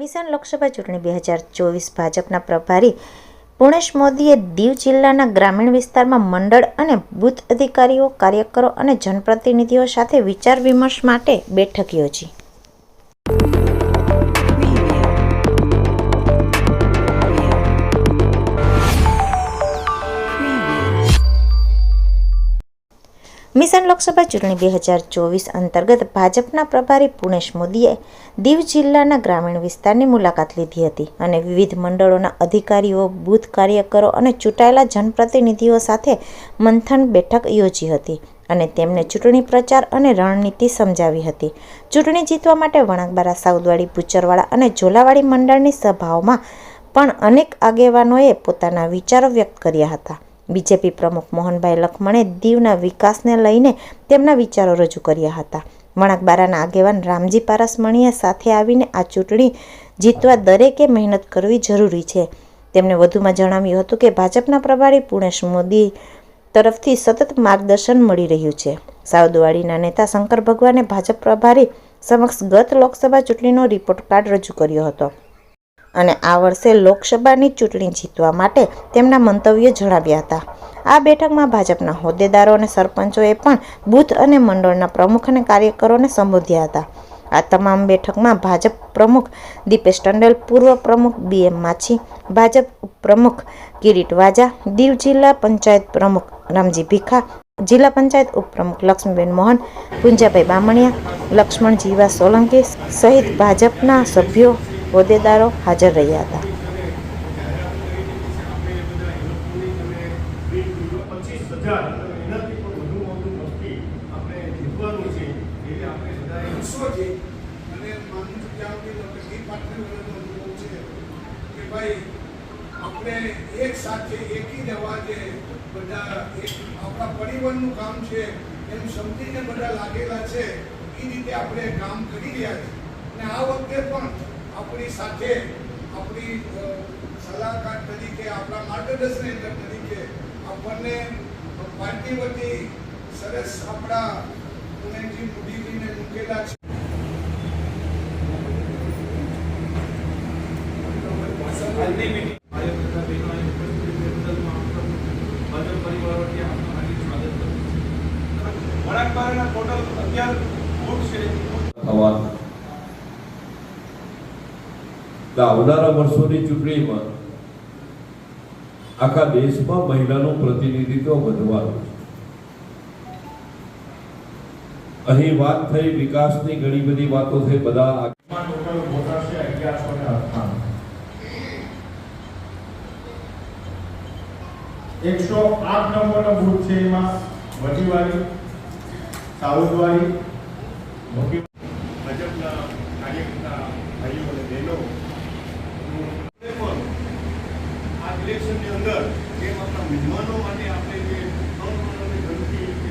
Mission Lok Sabha ચૂંટણી બે હજાર ચોવીસ ભાજપના પ્રભારી પુણેશ મોદીએ દીવ જિલ્લાના ગ્રામીણ વિસ્તારમાં મંડળ અને બૂથ અધિકારીઓ, કાર્યકરો અને જનપ્રતિનિધિઓ સાથે વિચાર વિમર્શ માટે બેઠક યોજી. મિશન લોકસભા ચૂંટણી બે હજાર ચોવીસ અંતર્ગત ભાજપના પ્રભારી પુણેશ મોદીએ દીવ જિલ્લાના ગ્રામીણ વિસ્તારની મુલાકાત લીધી હતી અને વિવિધ મંડળોના અધિકારીઓ, બૂથ કાર્યકરો અને ચૂંટાયેલા જનપ્રતિનિધિઓ સાથે મંથન બેઠક યોજી હતી અને તેમને ચૂંટણી પ્રચાર અને રણનીતિ સમજાવી હતી. ચૂંટણી જીતવા માટે વણાકબારા, સાઉદવાડી ભૂચરવાળા અને ઝોલાવાડી મંડળની સભાઓમાં પણ અનેક આગેવાનોએ પોતાના વિચારો વ્યક્ત કર્યા હતા. બીજેપી પ્રમુખ મોહનભાઈ લખમણે દીવના વિકાસને લઈને તેમના વિચારો રજૂ કર્યા હતા. વણાકબારાના આગેવાન રામજી પારસમણીએ સાથે આવીને આ ચૂંટણી જીતવા દરેકે મહેનત કરવી જરૂરી છે. તેમણે વધુમાં જણાવ્યું હતું કે ભાજપના પ્રભારી પુણેશ મોદી તરફથી સતત માર્ગદર્શન મળી રહ્યું છે. સાઉદવાડીના નેતા શંકર ભગવાને ભાજપ પ્રભારી સમક્ષ ગત લોકસભા ચૂંટણીનો રિપોર્ટ કાર્ડ રજૂ કર્યો હતો. અને આ વર્ષે લોકસભાની ચૂંટણી જીતવા માટે તેમના મંતવ્યો જણાવ્યા હતા. આ બેઠકમાં ભાજપના હોદ્દેદારો અને સરપંચોએ પણ બૂથ અને મંડળના પ્રમુખ અને કાર્યકરોને સંબોધ્યા હતા. આ તમામ બેઠકમાં ભાજપ પ્રમુખ દીપેશ ટંડેલ, પૂર્વ પ્રમુખ બી એમ માછી, ભાજપ પ્રમુખ કિરીટ વાજા, દીવ જિલ્લા પંચાયત પ્રમુખ રામજી ભીખા, જિલ્લા પંચાયત ઉપપ્રમુખ લક્ષ્મીબેન મોહન, પુંજાભાઈ બામણિયા લક્ષ્મણ જીવા સોલંકી સહિત ભાજપના સભ્યો હોદ્દેદારો હાજર રહ્યા હતા. આપણે એક સાથે એકી જે બધા આપણા પરિવહનનું કામ છે એમ સમજીને બધા લાગેલા છે, એ રીતે આપણે કામ કરી રહ્યા છીએ. અને આ વખતે પણ આપણી સાથે આપણી સલાહકાર તરીકે આપણા માર્ગદર્શન તરીકે આપણને પાર્ટી વતી સરસ આપણા પુણેજી મોદીજીને મૂકેલા છે. બહેનો અહીં ઉપસ્થિત છે. આવનારા વર્ષોની ચૂંટણીમાં આખા દેશમાં મહિલાનું પ્રતિનિધિત્વ વધવાનું છે. અહીં વાત થઈ વિકાસની ઘણી બધી વાતો થઈ બધા એકસો આઠ નંબરનો બુથ છે એમાં વટીવાડી સાઉદવાડી ભાજપના કાર્યકર્તા ભાઈઓ અને બહેનો આ ઇલેક્શનની અંદર જે આપણા વિદ્વાનો માટે આપણે જે ત્રણ પ્રકારની ગણતરી